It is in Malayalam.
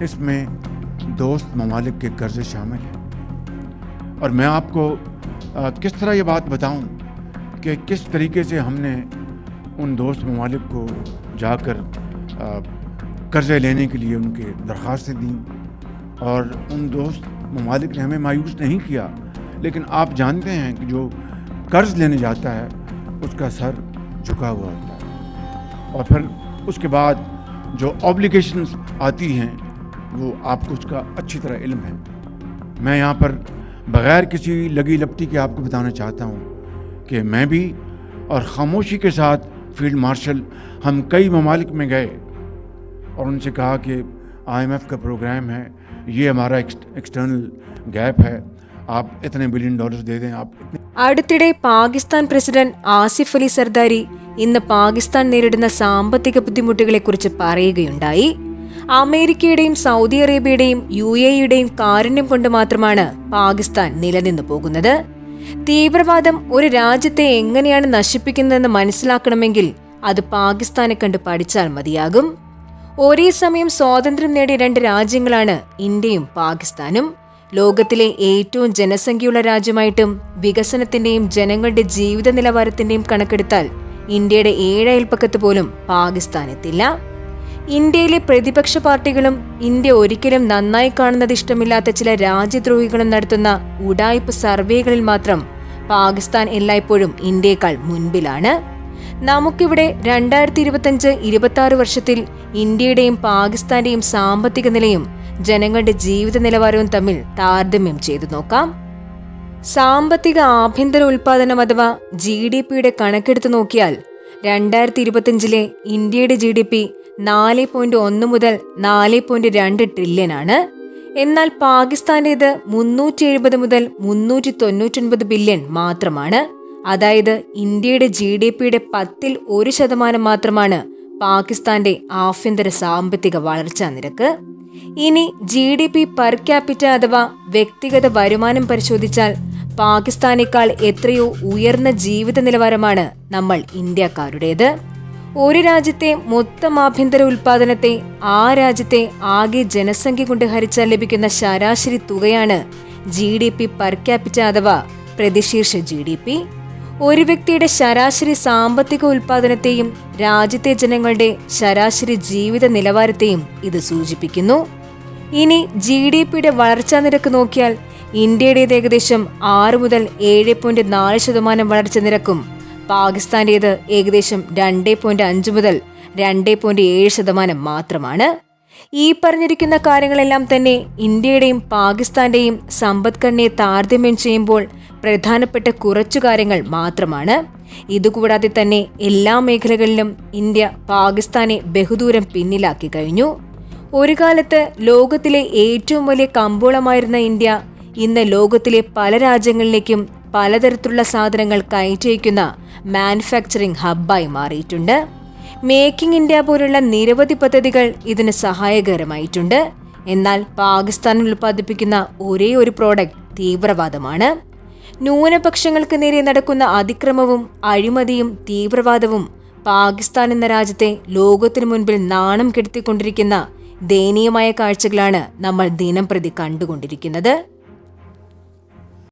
اس میں دوست ممالک کے قرضے شامل ہیں۔ اور میں آپ کو کس طرح یہ بات بتاؤں کہ کس طریقے سے ہم نے ان دوست ممالک کو جا کر قرضے لینے کے لیے ان کے درخواستیں دیں؟ اور ان دوست ممالک نے ہمیں مایوس نہیں کیا، لیکن آپ جانتے ہیں کہ جو قرض لینے جاتا ہے، اس کا سر جھکا ہوا ہوتا ہے۔ اور پھر اس کے بعد جو آبلیگیشنز آتی ہیں वो आपको उसका अच्छी तरह इल्म है मैं यहाँ पर बग़ैर किसी लगी लपटी के आपको बताना चाहता हूँ कि मैं भी और ख़ामोशी के साथ फील्ड मार्शल हम कई ममालिक में गए और उनसे कहा कि आईएमएफ का प्रोग्राम है ये हमारा एक्सटर्नल गैप है आप इतने बिलियन डॉलर्स दे दें आप इतने അടുത്തിടെ പാകിസ്ഥാൻ പ്രസിഡന്റ് ആസിഫ് അലി സർദാരി ഇന്ന് പാകിസ്ഥാൻ നേരിടുന്ന സാമ്പത്തിക ബുദ്ധിമുട്ടുകളെക്കുറിച്ച് പറയുകയുണ്ടായി അമേരിക്കയുടെയും സൗദി അറേബ്യയുടെയും യു എയുടെയും കാരുണ്യം കൊണ്ട് മാത്രമാണ് പാകിസ്ഥാൻ നിലനിന്നു പോകുന്നത്. തീവ്രവാദം ഒരു രാജ്യത്തെ എങ്ങനെയാണ് നശിപ്പിക്കുന്നതെന്ന് മനസ്സിലാക്കണമെങ്കിൽ അത് പാകിസ്ഥാനെ കണ്ട് പഠിച്ചാൽ മതിയാകും. ഒരേ സമയം സ്വാതന്ത്ര്യം നേടിയ രണ്ട് രാജ്യങ്ങളാണ് ഇന്ത്യയും പാകിസ്ഥാനും. ലോകത്തിലെ ഏറ്റവും ജനസംഖ്യയുള്ള രാജ്യമായിട്ടും വികസനത്തിന്റെയും ജനങ്ങളുടെ ജീവിത നിലവാരത്തിന്റെയും കണക്കെടുത്താൽ ഇന്ത്യയുടെ ഏഴയൽപ്പക്കത്ത് പോലും പാകിസ്ഥാൻ എത്തില്ല. ഇന്ത്യയിലെ പ്രതിപക്ഷ പാർട്ടികളും ഇന്ത്യ ഒരിക്കലും നന്നായി കാണുന്നത് ഇഷ്ടമില്ലാത്ത ചില രാജ്യദ്രോഹികളും നടത്തുന്ന ഉടായ്പ സർവേകളിൽ മാത്രം പാകിസ്ഥാൻ എല്ലായ്പ്പോഴും ഇന്ത്യയേക്കാൾ മുൻപിലാണ്. നമുക്കിവിടെ രണ്ടായിരത്തി ഇരുപത്തഞ്ച് ഇരുപത്തി ആറ് വർഷത്തിൽ ഇന്ത്യയുടെയും പാകിസ്ഥാന്റെയും സാമ്പത്തിക നിലയും ജനങ്ങളുടെ ജീവിത നിലവാരവും തമ്മിൽ താരതമ്യം ചെയ്തു നോക്കാം. സാമ്പത്തിക ആഭ്യന്തര ഉൽപാദനം അഥവാ ജി ഡി പിയുടെ കണക്കെടുത്ത് നോക്കിയാൽ രണ്ടായിരത്തി ഇരുപത്തിയഞ്ചിലെ ഇന്ത്യയുടെ ജി ഡി പി നാല് പോയിന്റ് ഒന്ന് മുതൽ നാല് പോയിന്റ് രണ്ട് ട്രില്യൺ ആണ് എന്നാൽ പാകിസ്ഥാന്റേത് മുന്നൂറ്റി എഴുപത് മുതൽ മുന്നൂറ്റി തൊണ്ണൂറ്റൊൻപത് ബില്യൺ മാത്രമാണ്. അതായത് ഇന്ത്യയുടെ ജി ഡി പിയുടെ പത്തിൽ ഒരു ശതമാനം മാത്രമാണ് പാകിസ്ഥാന്റെ ആഭ്യന്തര സാമ്പത്തിക വളർച്ചാ നിരക്ക്. ഇനി G D P per capita അഥവാ വ്യക്തിഗത വരുമാനം പരിശോധിച്ചാൽ പാകിസ്ഥാനേക്കാൾ എത്രയോ ഉയർന്ന ജീവിത നിലവാരമാണ് നമ്മൾ ഇന്ത്യക്കാരുടേത്. ഒരു രാജ്യത്തെ മൊത്തം ആഭ്യന്തര ഉൽപാദനത്തെ ആ രാജ്യത്തെ ആകെ ജനസംഖ്യ കൊണ്ട് ഹരിച്ചാൽ ലഭിക്കുന്ന ശരാശരി തുകയാണ് G D P per capita അഥവാ പ്രതിശീർഷ ജി ഡി പി. ഒരു വ്യക്തിയുടെ ശരാശരി സാമ്പത്തിക ഉൽപാദനത്തെയും രാജ്യത്തെ ജനങ്ങളുടെ ശരാശരി ജീവിത നിലവാരത്തെയും ഇത് സൂചിപ്പിക്കുന്നു. ഇനി ജി ഡി പിയുടെ വളർച്ചാ നിരക്ക് നോക്കിയാൽ ഇന്ത്യയുടേത് ഏകദേശം ആറ് മുതൽ ഏഴ് പോയിന്റ് നാല് ശതമാനം വളർച്ച നിരക്കും പാകിസ്ഥാന്റേത് ഏകദേശം രണ്ട് പോയിന്റ് അഞ്ച് മുതൽ രണ്ട് പോയിന്റ് ഏഴ് ശതമാനം മാത്രമാണ്. ഈ പറഞ്ഞിരിക്കുന്ന കാര്യങ്ങളെല്ലാം തന്നെ ഇന്ത്യയുടെയും പാകിസ്ഥാന്റെയും സമ്പദ്ഘടനയെ താരതമ്യം ചെയ്യുമ്പോൾ പ്രധാനപ്പെട്ട കുറച്ചു കാര്യങ്ങൾ മാത്രമാണ്. ഇതുകൂടാതെ തന്നെ എല്ലാ മേഖലകളിലും ഇന്ത്യ പാകിസ്ഥാനെ ബഹുദൂരം പിന്നിലാക്കി കഴിഞ്ഞു. ഒരു കാലത്ത് ലോകത്തിലെ ഏറ്റവും വലിയ കമ്പോളമായിരുന്ന ഇന്ത്യ ഇന്ന് ലോകത്തിലെ പല രാജ്യങ്ങളിലേക്കും പലതരത്തിലുള്ള സാധനങ്ങൾ കയറ്റയക്കുന്ന മാനുഫാക്ചറിംഗ് ഹബ്ബായി മാറിയിട്ടുണ്ട്. മേക്കിംഗ് ഇന്ത്യ പോലുള്ള നിരവധി പദ്ധതികൾ ഇതിന് സഹായകരമായിട്ടുണ്ട്. എന്നാൽ പാകിസ്ഥാനിൽ ഉൽപ്പാദിപ്പിക്കുന്ന ഒരേ ഒരു പ്രോഡക്റ്റ് തീവ്രവാദമാണ്. ന്യൂനപക്ഷങ്ങൾക്ക് നേരെ നടക്കുന്ന അതിക്രമവും അഴിമതിയും തീവ്രവാദവും പാകിസ്ഥാൻ എന്ന രാജ്യത്തെ ലോകത്തിനു മുൻപിൽ നാണം കെടുത്തിക്കൊണ്ടിരിക്കുന്ന ദയനീയമായ കാഴ്ചകളാണ് നമ്മൾ ദിനം പ്രതി കണ്ടുകൊണ്ടിരിക്കുന്നത്.